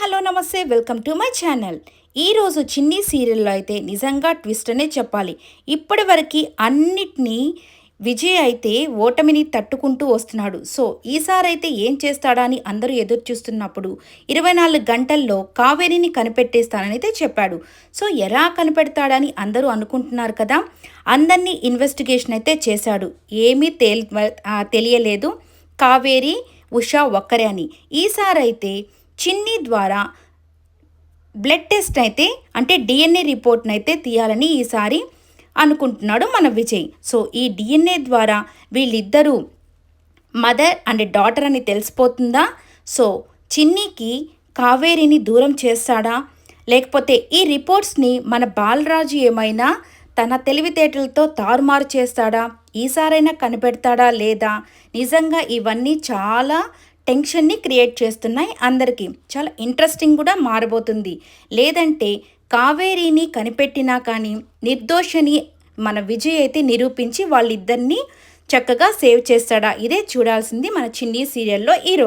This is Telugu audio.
హలో నమస్తే వెల్కమ్ టు మై ఛానల్. ఈరోజు చిన్ని సీరియల్లో అయితే నిజంగా ట్విస్ట్ అనే చెప్పాలి. ఇప్పటివరకు అన్నిటినీ విజయ్ అయితే ఓటమిని తట్టుకుంటూ వస్తున్నాడు. సో ఈసారి అయితే ఏం చేస్తాడా అని అందరూ ఎదురు చూస్తున్నప్పుడు ఇరవై నాలుగు గంటల్లో కావేరిని కనిపెట్టేస్తానని అయితే చెప్పాడు. సో ఎలా కనిపెడతాడని అందరూ అనుకుంటున్నారు కదా? అందరినీ ఇన్వెస్టిగేషన్ అయితే చేశాడు. ఏమీ తేల్ తెలియలేదు. కావేరి ఉషా ఒక్కరే అని. ఈసారి అయితే చిన్ని ద్వారా బ్లడ్ టెస్ట్ అయితే అంటే డిఎన్ఏ రిపోర్ట్ని అయితే తీయాలని ఈసారి అనుకుంటున్నాడు మన విజయ్. సో ఈ డిఎన్ఏ ద్వారా వీళ్ళిద్దరూ మదర్ అండ్ డాటర్ అని తెలిసిపోతుందా? సో చిన్నీకి కావేరిని దూరం చేస్తాడా? లేకపోతే ఈ రిపోర్ట్స్ని మన బాలరాజు ఏమైనా తన తెలివితేటలతో తారుమారు చేస్తాడా? ఈసారైనా కనిపెడతాడా లేదా? నిజంగా ఇవన్నీ చాలా టెన్షన్ని క్రియేట్ చేస్తున్నాయి అందరికీ. చాలా ఇంట్రెస్టింగ్ కూడా మారబోతుంది. లేదంటే కావేరీని కనిపెట్టినా కానీ నిర్దోషని మన విజయ్ అయితే నిరూపించి వాళ్ళిద్దరినీ చక్కగా సేవ్ చేస్తాడా? ఇదే చూడాల్సింది మన చిన్ని సీరియల్లో ఈరోజు